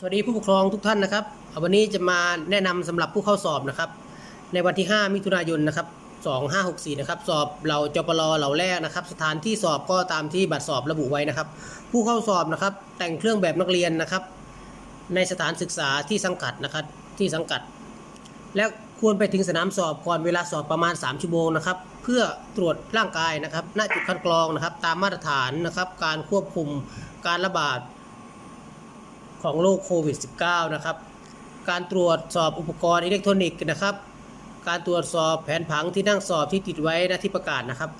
สวัสดีผู้ปกครองทุกท่านนะครับ วันนี้จะมาแนะนำสำหรับผู้เข้าสอบนะครับ ในวันที่ 5 มิถุนายนนะครับ 2564 นะครับ สอบเราจปรเหล่าแรกนะครับ สถานที่สอบก็ตามที่บัตรสอบระบุไว้นะครับ ผู้เข้าสอบนะครับ แต่งเครื่องแบบนักเรียนนะครับ ในสถานศึกษาที่สังกัดนะครับ ที่สังกัด และควรไปถึงสนามสอบก่อนเวลาสอบประมาณ 3 ชั่วโมงนะครับ เพื่อตรวจร่างกายนะครับ ณ จุดคัดกรองนะครับ ตามมาตรฐานนะครับ การควบคุมการระบาด ของโรคโควิด -19 นะครับ การตรวจสอบอุปกรณ์อิเล็กทรอนิกส์นะครับ การตรวจสอบแผนผังที่นั่งสอบที่ติดไว้ณที่ประกาศนะครับ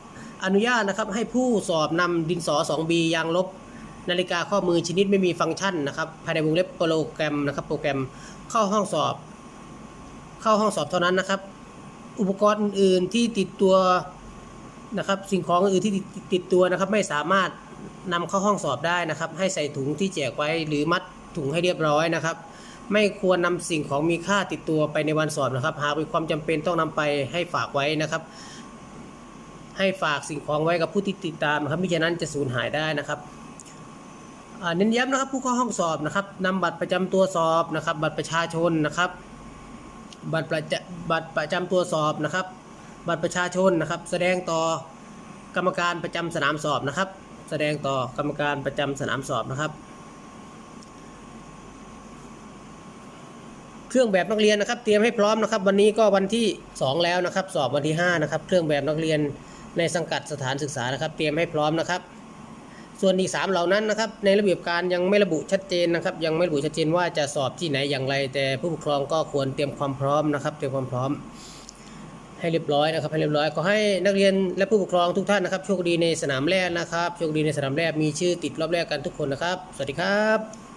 อนุญาตนะครับให้ผู้สอบนำดินสอ 2B ยางลบ นาฬิกาข้อมือชนิดไม่มีฟังก์ชันนะครับภายในวงเล็บโปรแกรมนะครับโปรแกรมเข้าห้องสอบ เข้าห้องสอบเท่านั้นนะครับ อุปกรณ์อื่นๆที่ติดตัวนะครับสิ่งของอื่นที่ติดติดตัวนะครับไม่สามารถนำเข้าห้องสอบได้นะครับ ให้ใส่ถุงที่แจกไว้หรือมัด ถุงให้เรียบร้อยนะครับ ไม่ควรนำสิ่งของมีค่าติดตัวไปในวันสอบนะครับ หากมีความจำเป็นต้องนำไปให้ฝากไว้นะครับ ให้ฝากสิ่งของไว้กับผู้ที่ติดตามนะครับมิฉะนั้นจะสูญหายได้นะครับเน้นย้ำนะครับผู้เข้าห้องสอบนะครับนำบัตรประจำตัวสอบนะครับ บัตรประชาชนนะครับ บัตรประจบัตรประจำตัวสอบนะครับ บัตรประชาชนนะครับ แสดงต่อกรรมการประจำสนามสอบนะครับ แสดงต่อกรรมการประจำสนามสอบนะครับ เครื่องแบบนักเรียนนะครับเตรียมให้พร้อมนะครับ วันนี้ก็วันที่ 2 แล้วนะครับ สอบวันที่5นะครับเครื่องแบบนักเรียนในสังกัดสถานศึกษานะครับ เตรียมให้พร้อมนะครับ ส่วนอีก3เหล่านั้นนะครับ ในระเบียบการยังไม่ระบุชัดเจนนะครับ ยังไม่ระบุชัดเจนว่าจะสอบที่ไหนอย่างไร แต่ผู้ปกครองก็ควรเตรียมความพร้อมนะครับ เตรียมความพร้อม ให้เรียบร้อยนะครับ ให้เรียบร้อยก็ให้นักเรียนและผู้ปกครองทุกท่านนะครับโชคดีในสนามแรกนะครับโชคดีในสนามแรกมีชื่อติดรอบแรกกันทุกคนนะครับ สวัสดีครับ